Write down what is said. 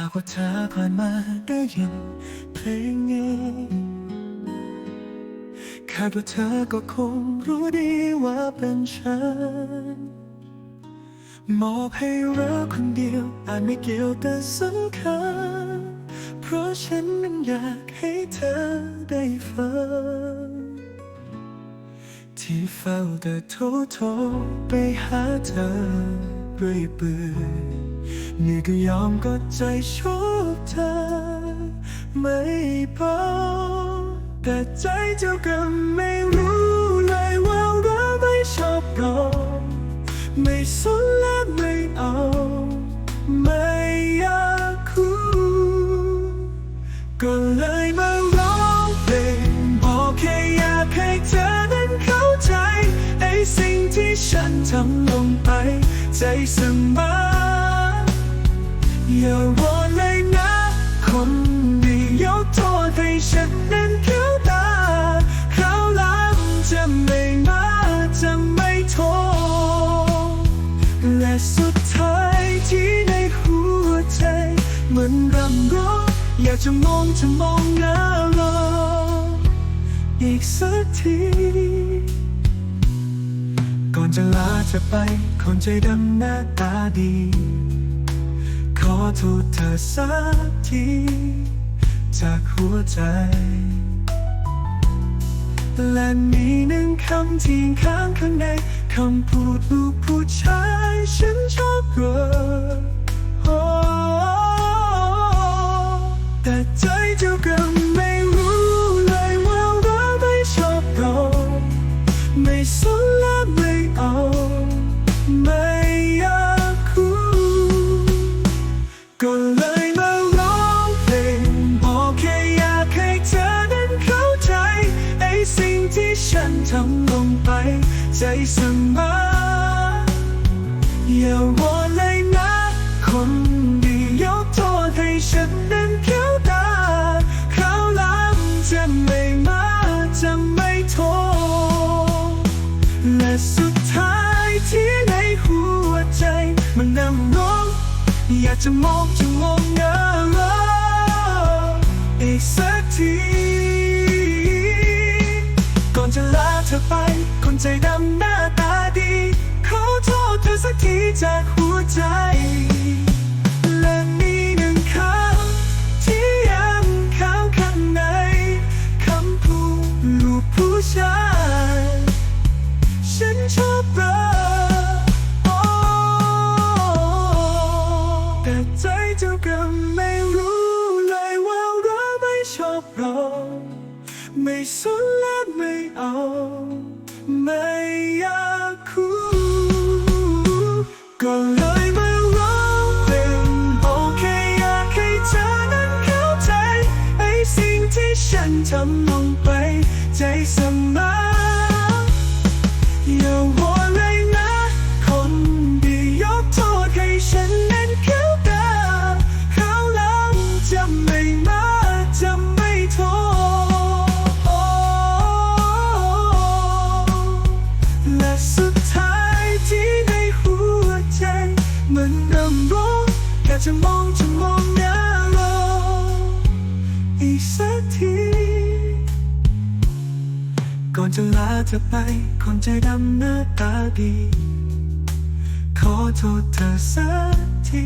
หากว่าเธอผ่านมาได้ยินเพลงนี้คาดว่าเธอก็คงรู้ดีว่าเป็นฉัน มอบให้รักคนเดียวอาจไม่เกี่ยวแต่สำคัญ เพราะฉันนั้นอยากให้เธอได้ฟัง ที่เฝ้าแต่โทรโทรไปหาเธอเรื่อยเปื่อย นี่ก็ยอมก็ใจชอบเธอ ไม่พอแต่ใจเจ้าก็ไม่รู้เลยว่าเราไม่ชอบเราไม่สนและไม่เอา ไม่อยากคู่ ก็เลยมาร้องเพลงบอกแค่อยากให้เธอนั้นเข้าใจ ไอ้สิ่งที่ฉันทำลงไป ใจเสมอ อย่าวนเลยนะ คนดียกโทษให้ฉันนั้นเข้าตาคราวหลังจะไม่มาจะไม่โทษและสุดท้ายที่ในหัวใจเหมันรำร้องอยากจะมองจะมองหน้าเราอีกสักทีก่อนจะลาเธอไปคนใจดำหน้าตาดี อโทษเธอสักที จากหัวใจ และมีหนึ่งคำที่ค้างข้างในคำพูดลูกผู้ชายฉันชอบเธอ ยมาร้องเพลงบอกแค่อยากให้เธอนั้นเข้าใจ ไอ้สิ่งที่ฉันทำลงไป ใจเสมออย่าวอนเลยนะคนดียกโทษให้ฉันนั้นเข้าตาคราวหลังจะไม่มาจะไม่โทษและสุดท้ายที่ในหัวใจมันนำร้องอยากจะมองจะมอง ค ที่ฉันทำลงไป ใจเสมออย่าวอนเลยนะ คนดียกโทษให้ฉันนั้นเข้าตาคราวหลังจะไม่มาจะไม่โทษและสุดท้ายที่ในหัวใจ มันรำร้องอยากจะมอง จะลาเธอไป คนใจดำหน้าตาดี ขอโทษเธอสักที